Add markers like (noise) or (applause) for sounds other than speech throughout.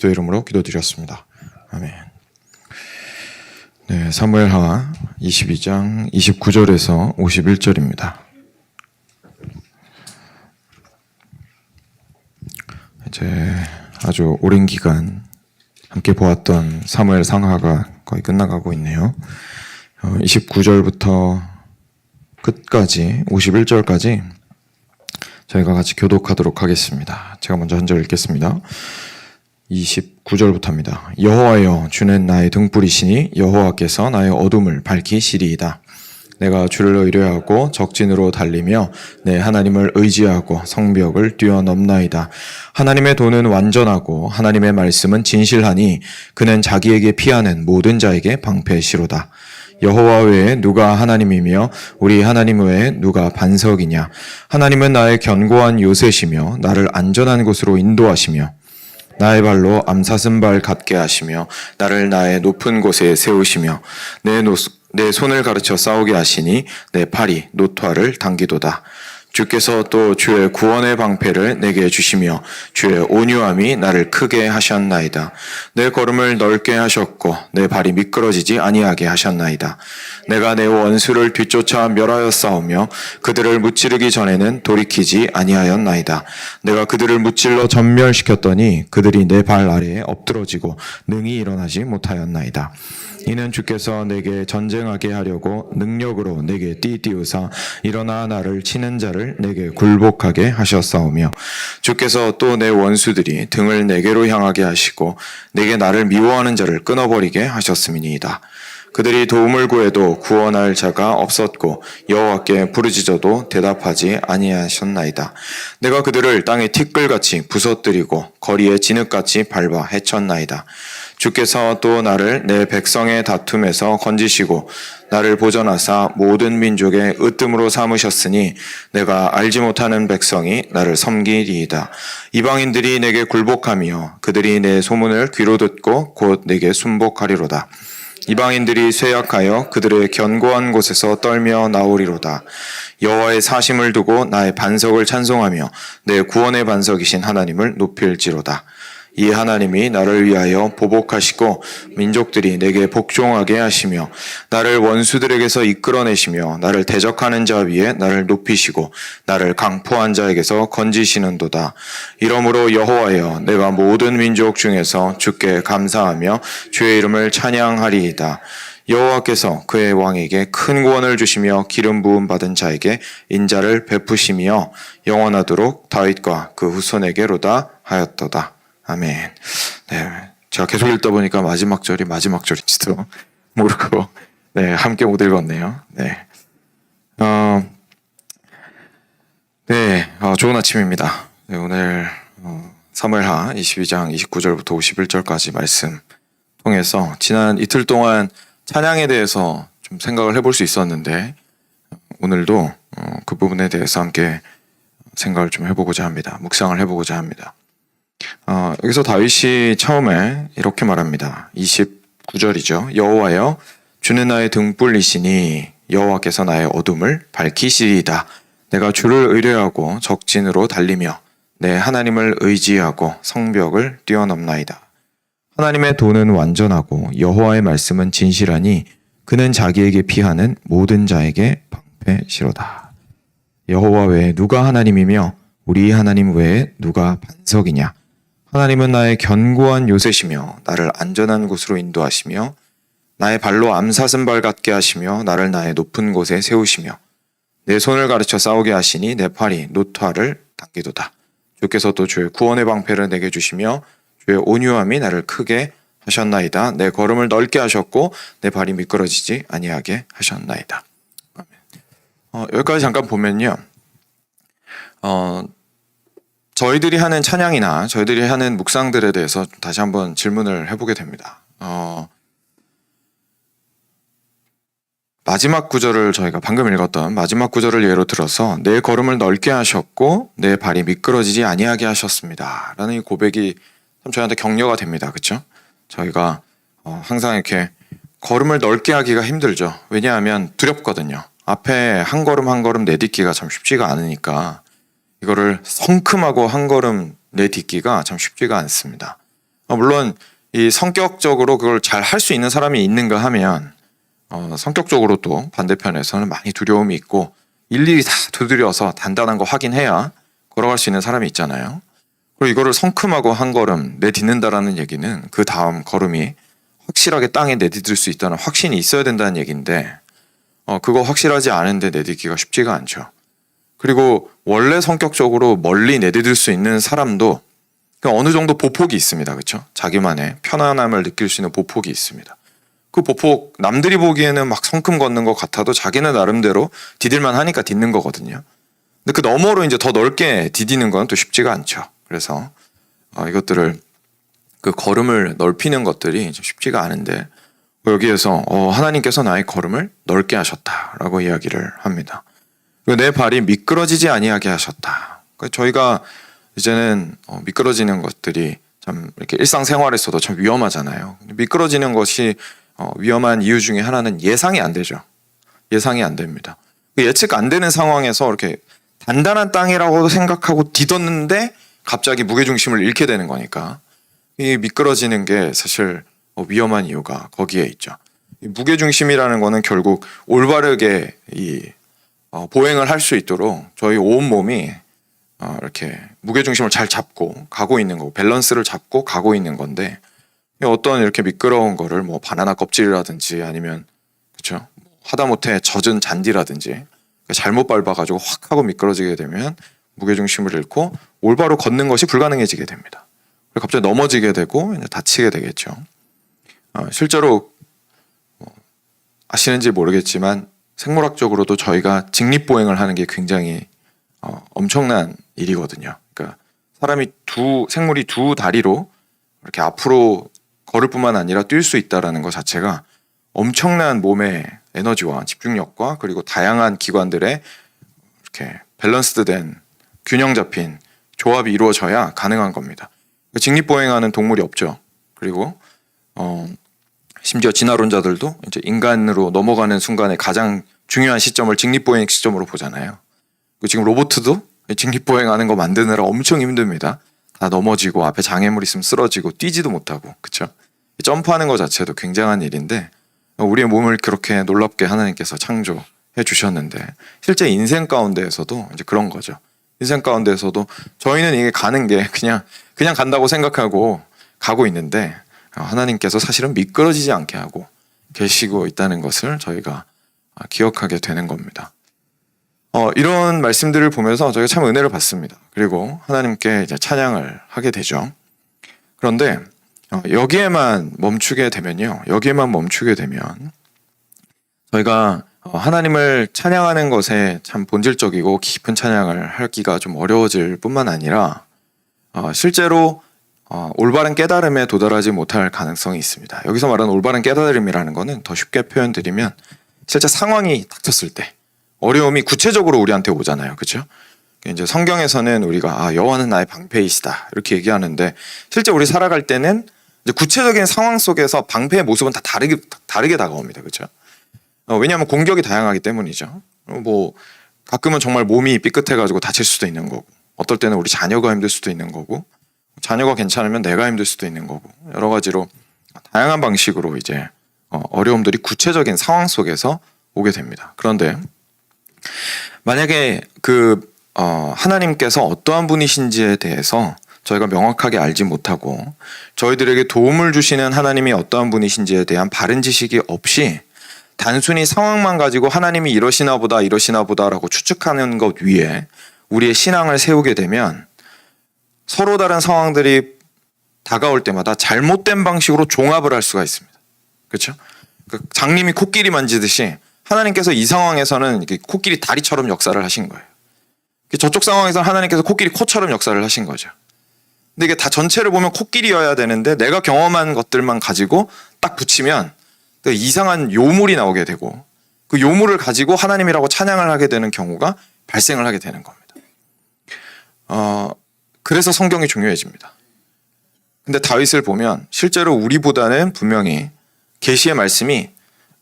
그리스도의 이름으로 기도드렸습니다. 아멘. 네, 사무엘하 22장 29절에서 51절입니다. 이제 아주 오랜 기간 함께 보았던 사무엘 상하가 거의 끝나가고 있네요. 어, 29절부터 끝까지 51절까지 저희가 같이 교독하도록 하겠습니다. 제가 먼저 한 절 읽겠습니다. 29절부터입니다. 여호와여 주는 나의 등불이시니 여호와께서 나의 어둠을 밝히시리이다. 내가 주를 의뢰하고 적진으로 달리며 내 하나님을 의지하고 성벽을 뛰어넘나이다. 하나님의 도는 완전하고 하나님의 말씀은 진실하니 그는 자기에게 피하는 모든 자에게 방패시로다. 여호와 외에 누가 하나님이며 우리 하나님 외에 누가 반석이냐? 하나님은 나의 견고한 요새시며 나를 안전한 곳으로 인도하시며 나의 발로 암사슴발 같게 하시며 나를 나의 높은 곳에 세우시며 내, 노, 내 손을 가르쳐 싸우게 하시니 내 팔이 노토화를 당기도다. 주께서 또 주의 구원의 방패를 내게 주시며 주의 온유함이 나를 크게 하셨나이다. 내 걸음을 넓게 하셨고 내 발이 미끄러지지 아니하게 하셨나이다. 내가 내 원수를 뒤쫓아 멸하여 싸우며 그들을 무찌르기 전에는 돌이키지 아니하였나이다. 내가 그들을 무찔러 전멸시켰더니 그들이 내 발 아래에 엎드러지고 능히 일어나지 못하였나이다. 이는 주께서 내게 전쟁하게 하려고 능력으로 내게 띠띠우사 일어나 나를 치는 자를 내게 굴복하게 하셨사오며 주께서 또 내 원수들이 등을 내게로 향하게 하시고 내게 나를 미워하는 자를 끊어버리게 하셨음이니이다. 그들이 도움을 구해도 구원할 자가 없었고 여호와께 부르짖어도 대답하지 아니하셨나이다. 내가 그들을 땅에 티끌같이 부서뜨리고 거리에 진흙같이 밟아 해쳤나이다. 주께서 또 나를 내 백성의 다툼에서 건지시고 나를 보전하사 모든 민족의 으뜸으로 삼으셨으니 내가 알지 못하는 백성이 나를 섬기리이다. 이방인들이 내게 굴복하며 그들이 내 소문을 귀로 듣고 곧 내게 순복하리로다. 이방인들이 쇠약하여 그들의 견고한 곳에서 떨며 나오리로다. 여호와의 사심을 두고 나의 반석을 찬송하며 내 구원의 반석이신 하나님을 높일지로다. 이 하나님이 나를 위하여 보복하시고 민족들이 내게 복종하게 하시며 나를 원수들에게서 이끌어내시며 나를 대적하는 자 위에 나를 높이시고 나를 강포한 자에게서 건지시는도다. 이러므로 여호와여 내가 모든 민족 중에서 주께 감사하며 주의 이름을 찬양하리이다. 여호와께서 그의 왕에게 큰 구원을 주시며 기름 부음 받은 자에게 인자를 베푸시며 영원하도록 다윗과 그 후손에게로다 하였도다. 아멘. 네. 제가 계속 읽다 보니까 마지막 절이 마지막 절인지도 (laughs) 모르고, 네, 함께 못 읽었네요. 네. 어, 네, 어, 좋은 아침입니다. 네, 오늘, 어, 사무엘하 22장 29절부터 51절까지 말씀 통해서 지난 이틀 동안 찬양에 대해서 좀 생각을 해볼 수 있었는데, 오늘도 어, 그 부분에 대해서 함께 생각을 좀 해보고자 합니다. 묵상을 해보고자 합니다. 어, 여기서 다윗이 처음에 이렇게 말합니다. 29절이죠. 여호와여 주는 나의 등불이시니 여호와께서 나의 어둠을 밝히시리이다. 내가 주를 의뢰하고 적진으로 달리며 내 하나님을 의지하고 성벽을 뛰어넘나이다. 하나님의 도는 완전하고 여호와의 말씀은 진실하니 그는 자기에게 피하는 모든 자에게 방패시로다. 여호와 외에 누가 하나님이며 우리 하나님 외에 누가 반석이냐? 하나님은 나의 견고한 요새시며 나를 안전한 곳으로 인도하시며 나의 발로 암사슴발 같게 하시며 나를 나의 높은 곳에 세우시며 내 손을 가르쳐 싸우게 하시니 내 팔이 노토화를 당기도다. 주께서 또 주의 구원의 방패를 내게 주시며 주의 온유함이 나를 크게 하셨나이다. 내 걸음을 넓게 하셨고 내 발이 미끄러지지 아니하게 하셨나이다. 어, 여기까지 잠깐 보면요. 어, 저희들이 하는 찬양이나 저희들이 하는 묵상들에 대해서 다시 한번 질문을 해보게 됩니다. 어, 마지막 구절을 저희가 방금 읽었던 마지막 구절을 예로 들어서 내 걸음을 넓게 하셨고 내 발이 미끄러지지 아니하게 하셨습니다. 라는 이 고백이 참 저희한테 격려가 됩니다. 그렇죠? 저희가 어, 항상 이렇게 걸음을 넓게 하기가 힘들죠. 왜냐하면 두렵거든요. 앞에 한 걸음 한 걸음 내딛기가 참 쉽지가 않으니까 이거를 성큼하고 한 걸음 내딛기가 참 쉽지가 않습니다. 어, 물론 이 성격적으로 그걸 잘 할 수 있는 사람이 있는가 하면 어, 성격적으로 또 반대편에서는 많이 두려움이 있고 일일이 다 두드려서 단단한 거 확인해야 걸어갈 수 있는 사람이 있잖아요. 그리고 이거를 성큼하고 한 걸음 내딛는다라는 얘기는 그 다음 걸음이 확실하게 땅에 내딛을 수 있다는 확신이 있어야 된다는 얘기인데 어, 그거 확실하지 않은데 내딛기가 쉽지가 않죠. 그리고 원래 성격적으로 멀리 내딛을 수 있는 사람도 그 어느 정도 보폭이 있습니다. 그렇죠? 자기만의 편안함을 느낄 수 있는 보폭이 있습니다. 그 보폭 남들이 보기에는 막 성큼 걷는 것 같아도 자기는 나름대로 디딜만 하니까 딛는 거거든요. 근데 그 너머로 이제 더 넓게 디디는 건 또 쉽지가 않죠. 그래서 어, 이것들을 그 걸음을 넓히는 것들이 좀 쉽지가 않은데 여기에서 어, 하나님께서 나의 걸음을 넓게 하셨다라고 이야기를 합니다. 내 발이 미끄러지지 아니하게 하셨다. 그러니까 저희가 이제는 어, 미끄러지는 것들이 참 이렇게 일상생활에서도 참 위험하잖아요. 미끄러지는 것이 어, 위험한 이유 중에 하나는 예상이 안 되죠. 예상이 안 됩니다. 그 예측 안 되는 상황에서 이렇게 단단한 땅이라고 생각하고 디뎠는데 갑자기 무게 중심을 잃게 되는 거니까 이 미끄러지는 게 사실 어, 위험한 이유가 거기에 있죠. 이 무게 중심이라는 거는 결국 올바르게 이 어, 보행을 할 수 있도록 저희 온 몸이 어, 이렇게 무게 중심을 잘 잡고 가고 있는 거고 밸런스를 잡고 가고 있는 건데 이 어떤 이렇게 미끄러운 거를 뭐 바나나 껍질이라든지 아니면 그렇죠 하다못해 젖은 잔디라든지 잘못 밟아가지고 확 하고 미끄러지게 되면 무게 중심을 잃고 올바로 걷는 것이 불가능해지게 됩니다. 그리고 갑자기 넘어지게 되고 다치게 되겠죠. 어, 실제로 뭐 아시는지 모르겠지만 생물학적으로도 저희가 직립보행을 하는 게 굉장히 어, 엄청난 일이거든요. 그러니까 사람이 두 생물이 두 다리로 이렇게 앞으로 걸을 뿐만 아니라 뛸 수 있다라는 것 자체가 엄청난 몸의 에너지와 집중력과 그리고 다양한 기관들의 이렇게 밸런스된 균형 잡힌 조합이 이루어져야 가능한 겁니다. 직립보행하는 동물이 없죠. 그리고 어, 심지어 진화론자들도 이제 인간으로 넘어가는 순간에 가장 중요한 시점을 직립보행 시점으로 보잖아요. 그 지금 로보트도 직립보행하는 거 만드느라 엄청 힘듭니다. 다 넘어지고 앞에 장애물 있으면 쓰러지고 뛰지도 못하고 그쵸? 점프하는 것 자체도 굉장한 일인데 우리의 몸을 그렇게 놀랍게 하나님께서 창조해 주셨는데 실제 인생 가운데에서도 이제 그런 거죠. 인생 가운데에서도 저희는 이게 가는 게 그냥 그냥 간다고 생각하고 가고 있는데 하나님께서 사실은 미끄러지지 않게 하고 계시고 있다는 것을 저희가 기억하게 되는 겁니다. 어, 이런 말씀들을 보면서 저희가 참 은혜를 받습니다. 그리고 하나님께 이제 찬양을 하게 되죠. 그런데 어, 여기에만 멈추게 되면요. 여기에만 멈추게 되면 저희가 어, 하나님을 찬양하는 것에 참 본질적이고 깊은 찬양을 하기가 좀 어려워질 뿐만 아니라 어, 실제로 어, 올바른 깨달음에 도달하지 못할 가능성이 있습니다. 여기서 말하는 올바른 깨달음이라는 것은 더 쉽게 표현드리면 실제 상황이 닥쳤을 때 어려움이 구체적으로 우리한테 오잖아요. 그렇죠? 이제 성경에서는 우리가 아, 여호와는 나의 방패이시다 이렇게 얘기하는데 실제 우리 살아갈 때는 이제 구체적인 상황 속에서 방패의 모습은 다 다르게 다르게 다가옵니다. 그렇죠? 어, 왜냐하면 공격이 다양하기 때문이죠. 어, 뭐 가끔은 정말 몸이 삐끗해가지고 다칠 수도 있는 거고, 어떨 때는 우리 자녀가 힘들 수도 있는 거고, 자녀가 괜찮으면 내가 힘들 수도 있는 거고, 여러 가지로 다양한 방식으로 이제 어, 어려움들이 구체적인 상황 속에서 오게 됩니다. 그런데 만약에 그 어, 하나님께서 어떠한 분이신지에 대해서 저희가 명확하게 알지 못하고 저희들에게 도움을 주시는 하나님이 어떠한 분이신지에 대한 바른 지식이 없이 단순히 상황만 가지고 하나님이 이러시나 보다 이러시나 보다라고 추측하는 것 위에 우리의 신앙을 세우게 되면 서로 다른 상황들이 다가올 때마다 잘못된 방식으로 종합을 할 수가 있습니다. 그렇죠? 그 장님이 코끼리 만지듯이 하나님께서 이 상황에서는 코끼리 다리처럼 역사를 하신 거예요. 저쪽 상황에서 하나님께서 코끼리 코처럼 역사를 하신 거죠. 근데 이게 다 전체를 보면 코끼리여야 되는데 내가 경험한 것들만 가지고 딱 붙이면 그 이상한 요물이 나오게 되고 그 요물을 가지고 하나님이라고 찬양을 하게 되는 경우가 발생을 하게 되는 겁니다. 어, 그래서 성경이 중요해집니다. 근데 다윗을 보면 실제로 우리보다는 분명히 계시의 말씀이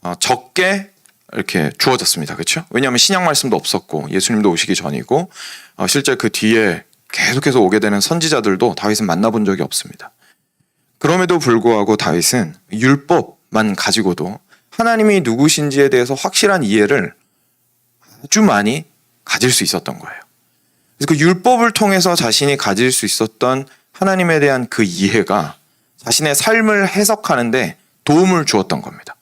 어, 적게 이렇게 주어졌습니다. 그렇죠? 왜냐하면 신약 말씀도 없었고 예수님도 오시기 전이고 어, 실제 그 뒤에 계속해서 오게 되는 선지자들도 다윗은 만나본 적이 없습니다. 그럼에도 불구하고 다윗은 율법만 가지고도 하나님이 누구신지에 대해서 확실한 이해를 아주 많이 가질 수 있었던 거예요. 그래서 그 율법을 통해서 자신이 가질 수 있었던 하나님에 대한 그 이해가 자신의 삶을 해석하는데 도움을 주었던 겁니다.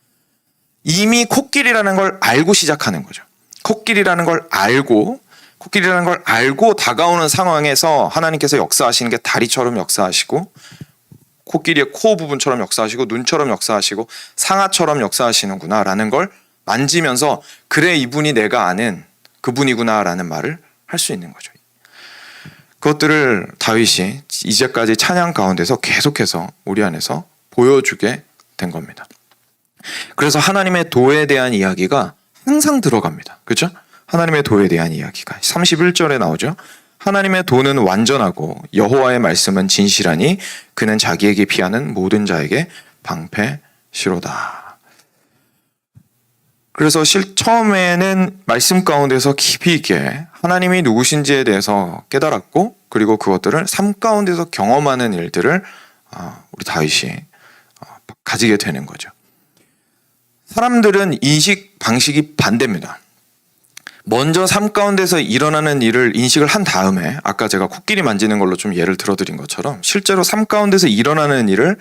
이미 코끼리라는 걸 알고 시작하는 거죠. 코끼리라는 걸 알고 코끼리라는 걸 알고 다가오는 상황에서 하나님께서 역사하시는 게 다리처럼 역사하시고 코끼리의 코 부분처럼 역사하시고 눈처럼 역사하시고 상아처럼 역사하시는구나라는 걸 만지면서 그래 이분이 내가 아는 그분이구나라는 말을 할 수 있는 거죠. 그것들을 다윗이 이제까지 찬양 가운데서 계속해서 우리 안에서 보여주게 된 겁니다. 그래서 하나님의 도에 대한 이야기가 항상 들어갑니다. 그렇죠? 하나님의 도에 대한 이야기가 31절에 나오죠. 하나님의 도는 완전하고 여호와의 말씀은 진실하니 그는 자기에게 피하는 모든 자에게 방패시로다. 그래서 실 처음에는 말씀 가운데서 깊이 있게 하나님이 누구신지에 대해서 깨달았고 그리고 그것들을 삶 가운데서 경험하는 일들을 아, 우리 다윗이 어, 가지게 되는 거죠. 사람들은 인식 방식이 반대입니다. 먼저 삶 가운데서 일어나는 일을 인식을 한 다음에 아까 제가 코끼리 만지는 걸로 좀 예를 들어드린 것처럼 실제로 삶 가운데서 일어나는 일을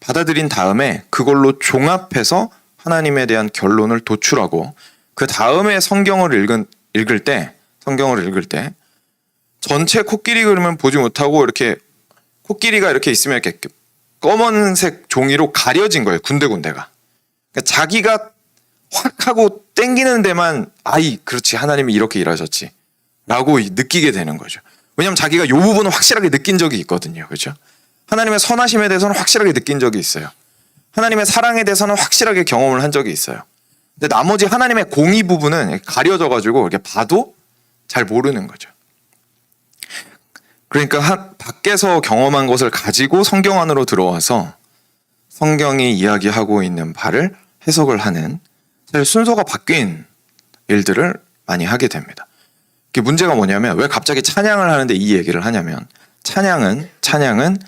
받아들인 다음에 그걸로 종합해서 하나님에 대한 결론을 도출하고 그 다음에 성경을 읽은, 읽을 때 성경을 읽을 때 전체 코끼리 그림은 보지 못하고 이렇게 코끼리가 이렇게 있으면 이렇게 검은색 종이로 가려진 거예요 군데군데가. 그러니까 자기가 확 하고 땡기는 데만 아이 그렇지 하나님이 이렇게 일하셨지 라고 느끼게 되는 거죠. 왜냐하면 자기가 이 부분은 확실하게 느낀 적이 있거든요. 그렇죠? 하나님의 선하심에 대해서는 확실하게 느낀 적이 있어요 하나님의 사랑에 대해서는 확실하게 경험을 한 적이 있어요 근데 나머지 하나님의 공의 부분은 가려져 가지고 이렇게 봐도 잘 모르는 거죠 그러니까 하- 밖에서 경험한 것을 가지고 성경 안으로 들어와서 성경이 이야기하고 있는 바를 해석을 하는 사실 순서가 바뀐 일들을 많이 하게 됩니다. 그 문제가 뭐냐면 왜 갑자기 찬양을 하는데 이 얘기를 하냐면 찬양은 찬양은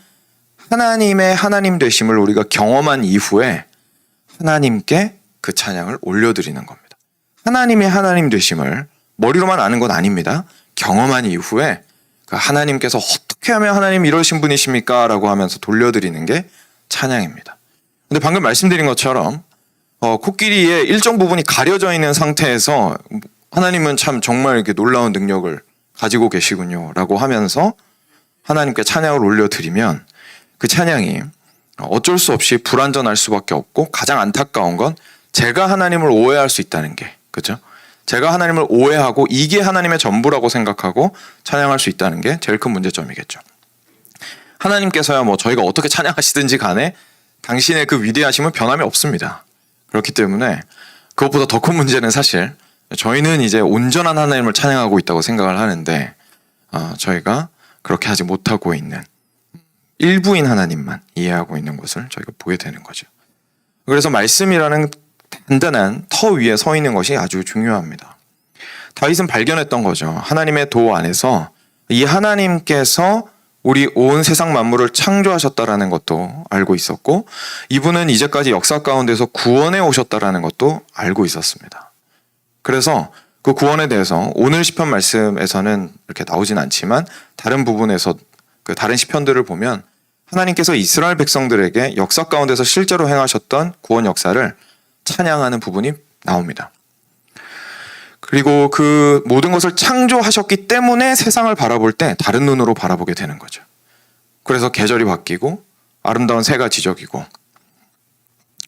하나님의 하나님 되심을 우리가 경험한 이후에 하나님께 그 찬양을 올려드리는 겁니다. 하나님의 하나님 되심을 머리로만 아는 건 아닙니다. 경험한 이후에 그 하나님께서 어떻게 하면 하나님 이러신 분이십니까? 라고 하면서 돌려드리는 게 찬양입니다. 근데 방금 말씀드린 것처럼 어, 코끼리의 일정 부분이 가려져 있는 상태에서 하나님은 참 정말 이렇게 놀라운 능력을 가지고 계시군요. 라고 하면서 하나님께 찬양을 올려드리면 그 찬양이 어쩔 수 없이 불완전할 수밖에 없고 가장 안타까운 건 제가 하나님을 오해할 수 있다는 게 그죠? 제가 하나님을 오해하고 이게 하나님의 전부라고 생각하고 찬양할 수 있다는 게 제일 큰 문제점이겠죠. 하나님께서야 뭐 저희가 어떻게 찬양하시든지 간에 당신의 그 위대하심은 변함이 없습니다. 그렇기 때문에 그것보다 더 큰 문제는 사실 저희는 이제 온전한 하나님을 찬양하고 있다고 생각을 하는데 어, 저희가 그렇게 하지 못하고 있는 일부인 하나님만 이해하고 있는 것을 저희가 보게 되는 거죠. 그래서 말씀이라는 단단한 터 위에 서 있는 것이 아주 중요합니다. 다윗은 발견했던 거죠. 하나님의 도 안에서 이 하나님께서 우리 온 세상 만물을 창조하셨다라는 것도 알고 있었고 이분은 이제까지 역사 가운데서 구원해 오셨다라는 것도 알고 있었습니다. 그래서 그 구원에 대해서 오늘 시편 말씀에서는 이렇게 나오진 않지만 다른 부분에서 그 다른 시편들을 보면 하나님께서 이스라엘 백성들에게 역사 가운데서 실제로 행하셨던 구원 역사를 찬양하는 부분이 나옵니다. 그리고 그 모든 것을 창조하셨기 때문에 세상을 바라볼 때 다른 눈으로 바라보게 되는 거죠. 그래서 계절이 바뀌고 아름다운 새가 지적이고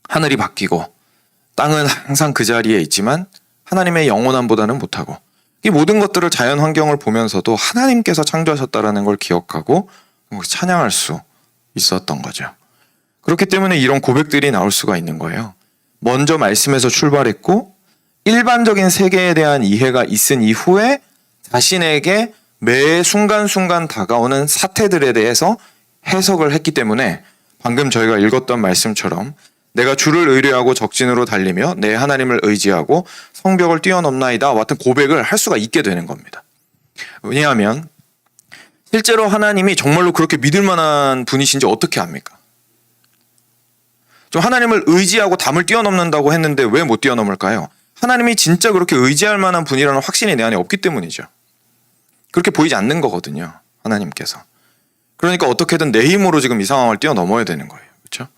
하늘이 바뀌고 땅은 항상 그 자리에 있지만 하나님의 영원함보다는 못하고 이 모든 것들을 자연 환경을 보면서도 하나님께서 창조하셨다라는 걸 기억하고 찬양할 수 있었던 거죠. 그렇기 때문에 이런 고백들이 나올 수가 있는 거예요. 먼저 말씀에서 출발했고 일반적인 세계에 대한 이해가 있은 이후에 자신에게 매 순간순간 다가오는 사태들에 대해서 해석을 했기 때문에 방금 저희가 읽었던 말씀처럼 내가 주를 의뢰하고 적진으로 달리며 내 하나님을 의지하고 성벽을 뛰어넘나이다 같은 고백을 할 수가 있게 되는 겁니다. 왜냐하면 실제로 하나님이 정말로 그렇게 믿을 만한 분이신지 어떻게 압니까? 좀 하나님을 의지하고 담을 뛰어넘는다고 했는데 왜 못 뛰어넘을까요? 하나님이 진짜 그렇게 의지할 만한 분이라는 확신이 내 안에 없기 때문이죠. 그렇게 보이지 않는 거거든요. 하나님께서. 그러니까 어떻게든 내 힘으로 지금 이 상황을 뛰어넘어야 되는 거예요. 그렇죠?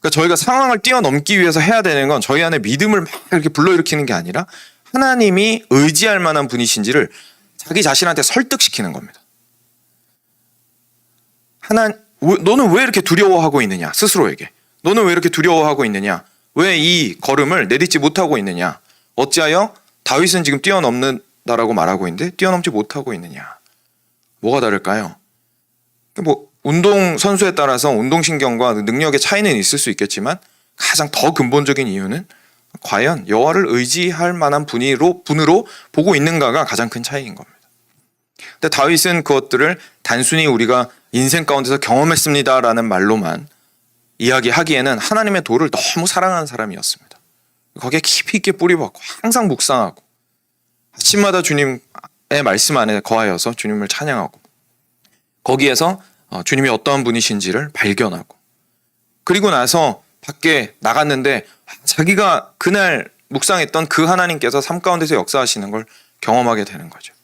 그러니까 저희가 상황을 뛰어넘기 위해서 해야 되는 건 저희 안에 믿음을 막 이렇게 불러일으키는 게 아니라 하나님이 의지할 만한 분이신지를 자기 자신한테 설득시키는 겁니다. 하나 왜- 너는 왜 이렇게 두려워하고 있느냐 스스로에게 너는 왜 이렇게 두려워하고 있느냐 왜 이 걸음을 내딛지 못하고 있느냐 어찌하여 다윗은 지금 뛰어넘는다라고 말하고 있는데 뛰어넘지 못하고 있느냐 뭐가 다를까요? 뭐 운동 선수에 따라서 운동 신경과 능력의 차이는 있을 수 있겠지만 가장 더 근본적인 이유는 과연 여호와를 의지할 만한 분이로 분으로 보고 있는가가 가장 큰 차이인 겁니다. 근데 다윗은 그것들을 단순히 우리가 인생 가운데서 경험했습니다라는 말로만 이야기하기에는 하나님의 도를 너무 사랑하는 사람이었습니다. 거기에 깊이 있게 뿌리박고 항상 묵상하고 아침마다 주님의 말씀 안에 거하여서 주님을 찬양하고 거기에서 어, 주님이 어떠한 분이신지를 발견하고 그리고 나서 밖에 나갔는데 자기가 그날 묵상했던 그 하나님께서 삶 가운데서 역사하시는 걸 경험하게 되는 거죠.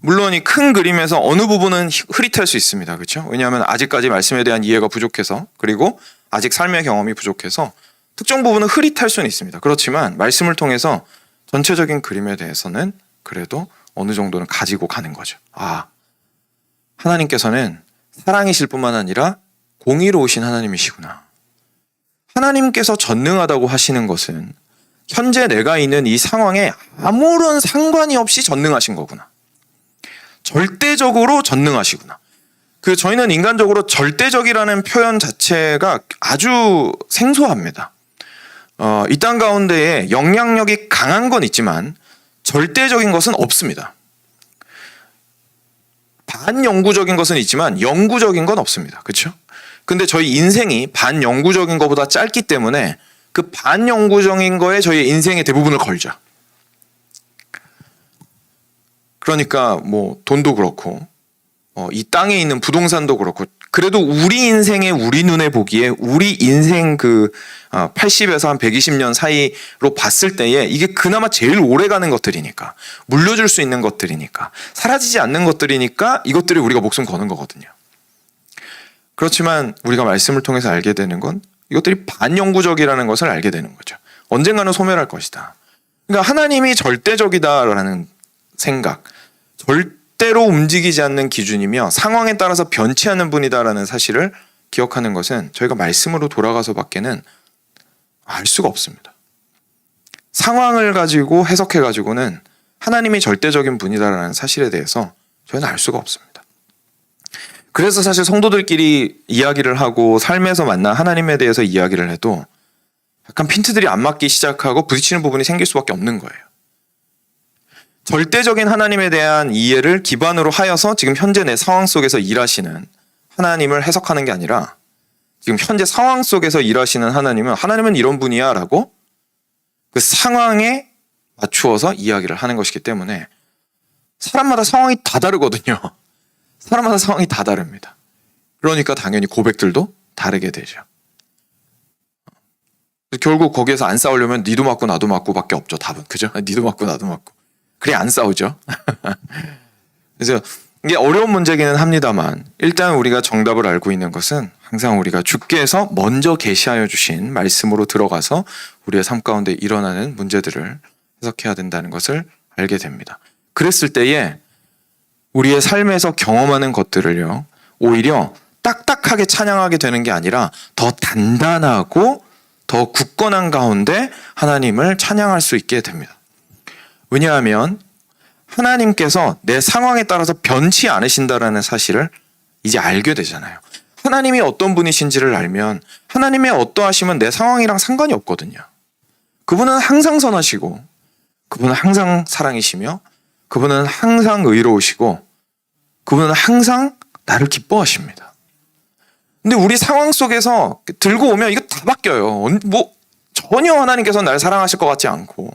물론 이 큰 그림에서 어느 부분은 히- 흐릿할 수 있습니다. 그렇죠? 왜냐하면 아직까지 말씀에 대한 이해가 부족해서 그리고 아직 삶의 경험이 부족해서 특정 부분은 흐릿할 수는 있습니다. 그렇지만 말씀을 통해서 전체적인 그림에 대해서는 그래도 어느 정도는 가지고 가는 거죠. 아, 하나님께서는 사랑이실 뿐만 아니라 공의로우신 하나님이시구나. 하나님께서 전능하다고 하시는 것은 현재 내가 있는 이 상황에 아무런 상관이 없이 전능하신 거구나. 절대적으로 전능하시구나. 그 저희는 인간적으로 절대적이라는 표현 자체가 아주 생소합니다. 어, 이 땅 가운데에 영향력이 강한 건 있지만 절대적인 것은 없습니다. 반영구적인 것은 있지만 영구적인 건 없습니다. 그렇죠? 근데 저희 인생이 반영구적인 것보다 짧기 때문에 그 반영구적인 거에 저희 인생의 대부분을 걸죠. 그러니까 뭐 돈도 그렇고 어, 이 땅에 있는 부동산도 그렇고 그래도 우리 인생에 우리 눈에 보기에 우리 인생 그 어, 80에서 한 120년 사이로 봤을 때에 이게 그나마 제일 오래 가는 것들이니까 물려줄 수 있는 것들이니까 사라지지 않는 것들이니까 이것들이 우리가 목숨 거는 거거든요. 그렇지만 우리가 말씀을 통해서 알게 되는 건 이것들이 반영구적이라는 것을 알게 되는 거죠. 언젠가는 소멸할 것이다. 그러니까 하나님이 절대적이다라는 생각, 절대로 움직이지 않는 기준이며 상황에 따라서 변치 않는 분이다라는 사실을 기억하는 것은 저희가 말씀으로 돌아가서 밖에는 알 수가 없습니다. 상황을 가지고 해석해 가지고는 하나님이 절대적인 분이다라는 사실에 대해서 저희는 알 수가 없습니다. 그래서 사실 성도들끼리 이야기를 하고 삶에서 만난 하나님에 대해서 이야기를 해도 약간 핀트들이 안 맞기 시작하고 부딪히는 부분이 생길 수밖에 없는 거예요. 절대적인 하나님에 대한 이해를 기반으로 하여서 지금 현재 내 상황 속에서 일하시는 하나님을 해석하는 게 아니라 지금 현재 상황 속에서 일하시는 하나님은 하나님은 이런 분이야 라고 그 상황에 맞추어서 이야기를 하는 것이기 때문에 사람마다 상황이 다 다르거든요. (laughs) 사람마다 상황이 다 다릅니다. 그러니까 당연히 고백들도 다르게 되죠. 결국 거기에서 안 싸우려면 니도 맞고 나도 맞고밖에 없죠. 답은 그죠? (laughs) 니도 맞고 나도 맞고. 그래 안 싸우죠. (laughs) 그래서 이게 어려운 문제기는 합니다만 일단 우리가 정답을 알고 있는 것은 항상 우리가 주께서 먼저 계시하여 주신 말씀으로 들어가서 우리의 삶 가운데 일어나는 문제들을 해석해야 된다는 것을 알게 됩니다. 그랬을 때에 우리의 삶에서 경험하는 것들을요 오히려 딱딱하게 찬양하게 되는 게 아니라 더 단단하고 더 굳건한 가운데 하나님을 찬양할 수 있게 됩니다. 왜냐하면 하나님께서 내 상황에 따라서 변치 않으신다라는 사실을 이제 알게 되잖아요. 하나님이 어떤 분이신지를 알면 하나님의 어떠하심은 내 상황이랑 상관이 없거든요. 그분은 항상 선하시고 그분은 항상 사랑이시며 그분은 항상 의로우시고 그분은 항상 나를 기뻐하십니다. 근데 우리 상황 속에서 들고 오면 이거 다 바뀌어요. 언- 뭐 전혀 하나님께서 날 사랑하실 것 같지 않고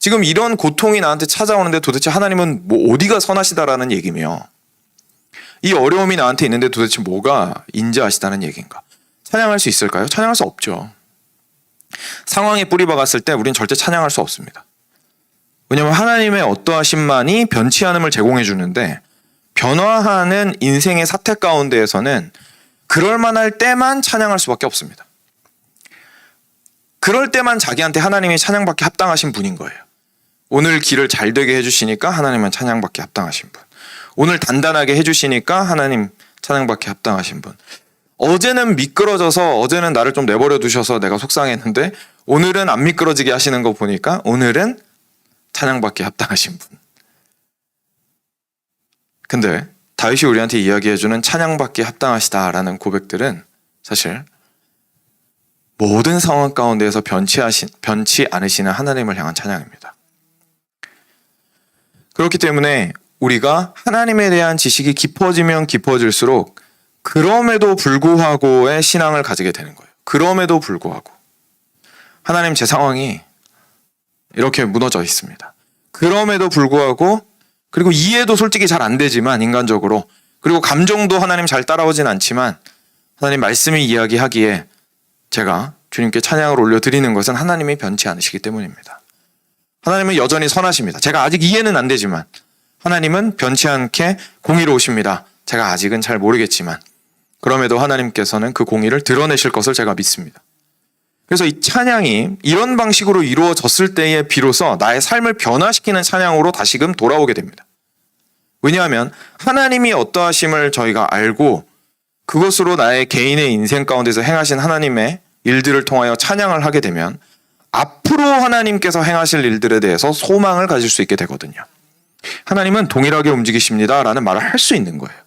지금 이런 고통이 나한테 찾아오는데 도대체 하나님은 뭐 어디가 선하시다라는 얘기며 이 어려움이 나한테 있는데 도대체 뭐가 인자하시다는 얘기인가? 찬양할 수 있을까요? 찬양할 수 없죠. 상황에 뿌리 박았을 때 우리는 절대 찬양할 수 없습니다. 왜냐하면 하나님의 어떠하심만이 변치 않음을 제공해 주는데 변화하는 인생의 사태 가운데에서는 그럴 만할 때만 찬양할 수밖에 없습니다. 그럴 때만 자기한테 하나님이 찬양받기 합당하신 분인 거예요. 오늘 길을 잘 되게 해주시니까 하나님은 찬양받기 합당하신 분. 오늘 단단하게 해주시니까 하나님 찬양받기 합당하신 분. 어제는 미끄러져서 어제는 나를 좀 내버려 두셔서 내가 속상했는데 오늘은 안 미끄러지게 하시는 거 보니까 오늘은 찬양받기 합당하신 분. 근데 다윗이 우리한테 이야기해주는 찬양받기 합당하시다라는 고백들은 사실 모든 상황 가운데에서 변치, 하신, 변치 않으시는 하나님을 향한 찬양입니다. 그렇기 때문에 우리가 하나님에 대한 지식이 깊어지면 깊어질수록 그럼에도 불구하고의 신앙을 가지게 되는 거예요. 그럼에도 불구하고. 하나님 제 상황이 이렇게 무너져 있습니다. 그럼에도 불구하고 그리고 이해도 솔직히 잘 안 되지만 인간적으로 그리고 감정도 하나님 잘 따라오진 않지만 하나님 말씀이 이야기하기에 제가 주님께 찬양을 올려드리는 것은 하나님이 변치 않으시기 때문입니다. 하나님은 여전히 선하십니다. 제가 아직 이해는 안 되지만 하나님은 변치 않게 공의로우십니다. 제가 아직은 잘 모르겠지만 그럼에도 하나님께서는 그 공의를 드러내실 것을 제가 믿습니다. 그래서 이 찬양이 이런 방식으로 이루어졌을 때에 비로소 나의 삶을 변화시키는 찬양으로 다시금 돌아오게 됩니다. 왜냐하면 하나님이 어떠하심을 저희가 알고 그것으로 나의 개인의 인생 가운데서 행하신 하나님의 일들을 통하여 찬양을 하게 되면 앞으로 하나님께서 행하실 일들에 대해서 소망을 가질 수 있게 되거든요. 하나님은 동일하게 움직이십니다라는 말을 할 수 있는 거예요.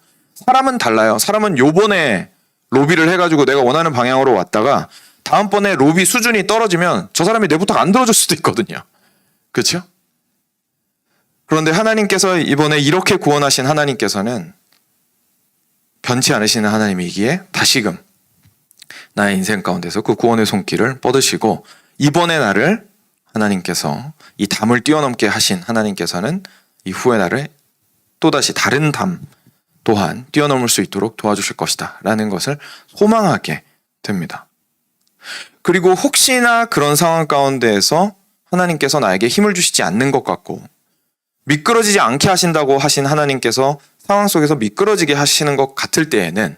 사람은 달라요. 사람은 요번에 로비를 해가지고 내가 원하는 방향으로 왔다가 다음번에 로비 수준이 떨어지면 저 사람이 내 부탁 안 들어줄 수도 있거든요. 그렇죠? 그런데 하나님께서 이번에 이렇게 구원하신 하나님께서는 변치 않으시는 하나님이기에 다시금 나의 인생 가운데서 그 구원의 손길을 뻗으시고 이번에 나를 하나님께서 이 담을 뛰어넘게 하신 하나님께서는 이후에 나를 또다시 다른 담 또한 뛰어넘을 수 있도록 도와주실 것이다 라는 것을 소망하게 됩니다. 그리고 혹시나 그런 상황 가운데에서 하나님께서 나에게 힘을 주시지 않는 것 같고 미끄러지지 않게 하신다고 하신 하나님께서 상황 속에서 미끄러지게 하시는 것 같을 때에는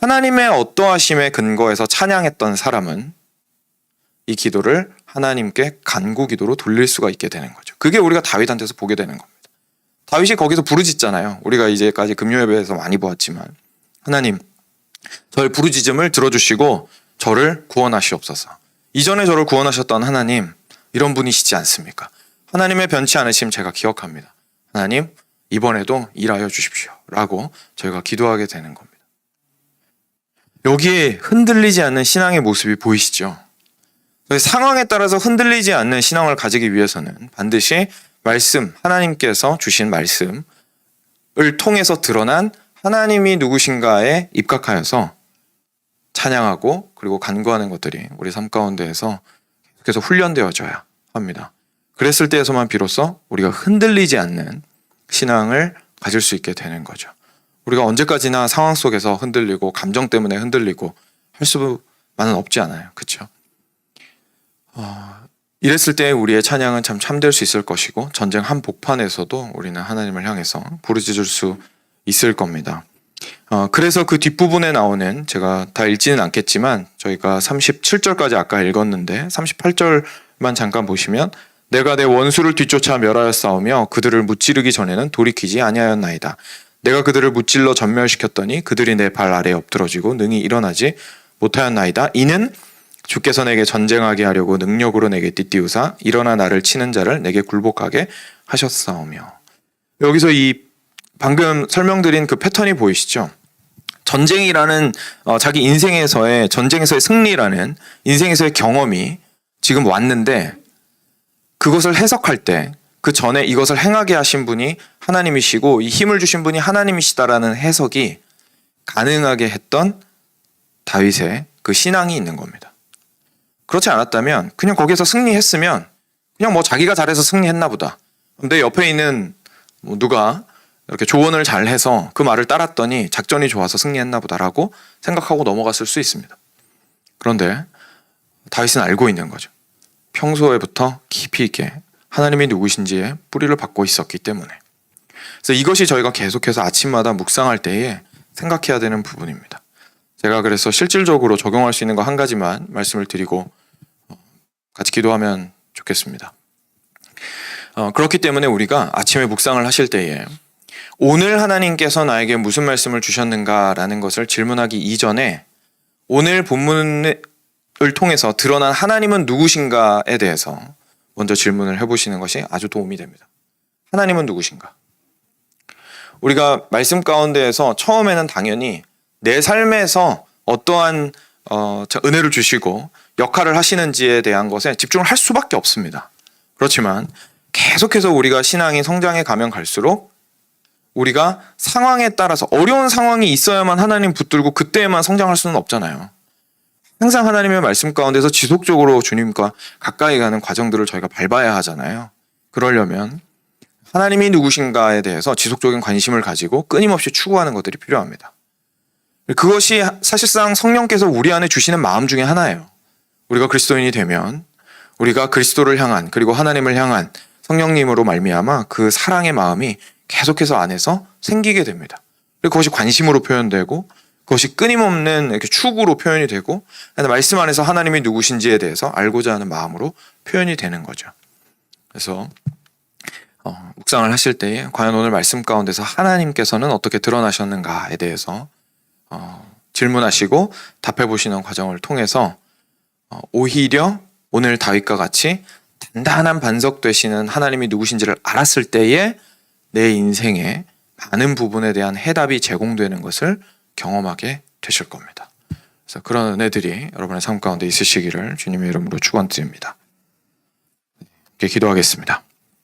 하나님의 어떠하심에 근거해서 찬양했던 사람은 이 기도를 하나님께 간구 기도로 돌릴 수가 있게 되는 거죠. 그게 우리가 다윗한테서 보게 되는 겁니다. 다윗이 거기서 부르짖잖아요. 우리가 이제까지 금요 예배에서 많이 보았지만 하나님 저의 부르짖음을 들어주시고 저를 구원하시옵소서. 이전에 저를 구원하셨던 하나님 이런 분이시지 않습니까? 하나님의 변치 않으심 제가 기억합니다. 하나님 이번에도 일하여 주십시오. 라고 저희가 기도하게 되는 겁니다. 여기에 흔들리지 않는 신앙의 모습이 보이시죠? 상황에 따라서 흔들리지 않는 신앙을 가지기 위해서는 반드시 말씀, 하나님께서 주신 말씀을 통해서 드러난 하나님이 누구신가에 입각하여서 찬양하고 그리고 간구하는 것들이 우리 삶 가운데에서 계속 훈련되어져야 합니다. 그랬을 때에서만 비로소 우리가 흔들리지 않는 신앙을 가질 수 있게 되는 거죠. 우리가 언제까지나 상황 속에서 흔들리고 감정 때문에 흔들리고 할 수만은 없지 않아요. 그렇죠? 어, 이랬을 때 우리의 찬양은 참 참될 수 있을 것이고 전쟁 한 복판에서도 우리는 하나님을 향해서 부르짖을 수 있을 겁니다. 어, 그래서 그 뒷부분에 나오는 제가 다 읽지는 않겠지만 저희가 37절까지 아까 읽었는데 38절만 잠깐 보시면 내가 내 원수를 뒤쫓아 멸하였사오며 그들을 무찌르기 전에는 돌이키지 아니하였나이다. 내가 그들을 무찔러 전멸시켰더니 그들이 내 발 아래에 엎드러지고 능히 일어나지 못하였나이다. 이는 주께서 내게 전쟁하게 하려고 능력으로 내게 띠띠우사 일어나 나를 치는 자를 내게 굴복하게 하셨사오며 여기서 이 방금 설명드린 그 패턴이 보이시죠? 전쟁이라는 어, 자기 인생에서의 전쟁에서의 승리라는 인생에서의 경험이 지금 왔는데 그것을 해석할 때 그 전에 이것을 행하게 하신 분이 하나님이시고 이 힘을 주신 분이 하나님이시다라는 해석이 가능하게 했던 다윗의 그 신앙이 있는 겁니다. 그렇지 않았다면 그냥 거기서 승리했으면 그냥 뭐 자기가 잘해서 승리했나 보다. 내 옆에 있는 뭐 누가 이렇게 조언을 잘 해서 그 말을 따랐더니 작전이 좋아서 승리했나 보다라고 생각하고 넘어갔을 수 있습니다. 그런데 다윗은 알고 있는 거죠. 평소에부터 깊이 있게 하나님이 누구신지에 뿌리를 받고 있었기 때문에. 그래서 이것이 저희가 계속해서 아침마다 묵상할 때에 생각해야 되는 부분입니다. 제가 그래서 실질적으로 적용할 수 있는 거 한 가지만 말씀을 드리고 어, 같이 기도하면 좋겠습니다. 어, 그렇기 때문에 우리가 아침에 묵상을 하실 때에 오늘 하나님께서 나에게 무슨 말씀을 주셨는가라는 것을 질문하기 이전에 오늘 본문을 통해서 드러난 하나님은 누구신가에 대해서 먼저 질문을 해보시는 것이 아주 도움이 됩니다. 하나님은 누구신가? 우리가 말씀 가운데에서 처음에는 당연히 내 삶에서 어떠한 어, 저 은혜를 주시고 역할을 하시는지에 대한 것에 집중을 할 수밖에 없습니다. 그렇지만 계속해서 우리가 신앙이 성장해 가면 갈수록 우리가 상황에 따라서 어려운 상황이 있어야만 하나님 붙들고 그때에만 성장할 수는 없잖아요. 항상 하나님의 말씀 가운데서 지속적으로 주님과 가까이 가는 과정들을 저희가 밟아야 하잖아요. 그러려면 하나님이 누구신가에 대해서 지속적인 관심을 가지고 끊임없이 추구하는 것들이 필요합니다. 그것이 사실상 성령께서 우리 안에 주시는 마음 중에 하나예요. 우리가 그리스도인이 되면 우리가 그리스도를 향한 그리고 하나님을 향한 성령님으로 말미암아 그 사랑의 마음이 계속해서 안에서 생기게 됩니다. 그것이 관심으로 표현되고 그것이 끊임없는 이렇게 추구로 표현이 되고 말씀 안에서 하나님이 누구신지에 대해서 알고자 하는 마음으로 표현이 되는 거죠. 그래서 어, 묵상을 하실 때에 과연 오늘 말씀 가운데서 하나님께서는 어떻게 드러나셨는가에 대해서 어, 질문하시고 답해 보시는 과정을 통해서 어, 오히려 오늘 다윗과 같이 단단한 반석 되시는 하나님이 누구신지를 알았을 때에 내 인생의 많은 부분에 대한 해답이 제공되는 것을 경험하게 되실 겁니다. 그래서 그런 은혜들이 여러분의 삶 가운데 있으시기를 주님의 이름으로 축원드립니다. 이렇게 기도하겠습니다.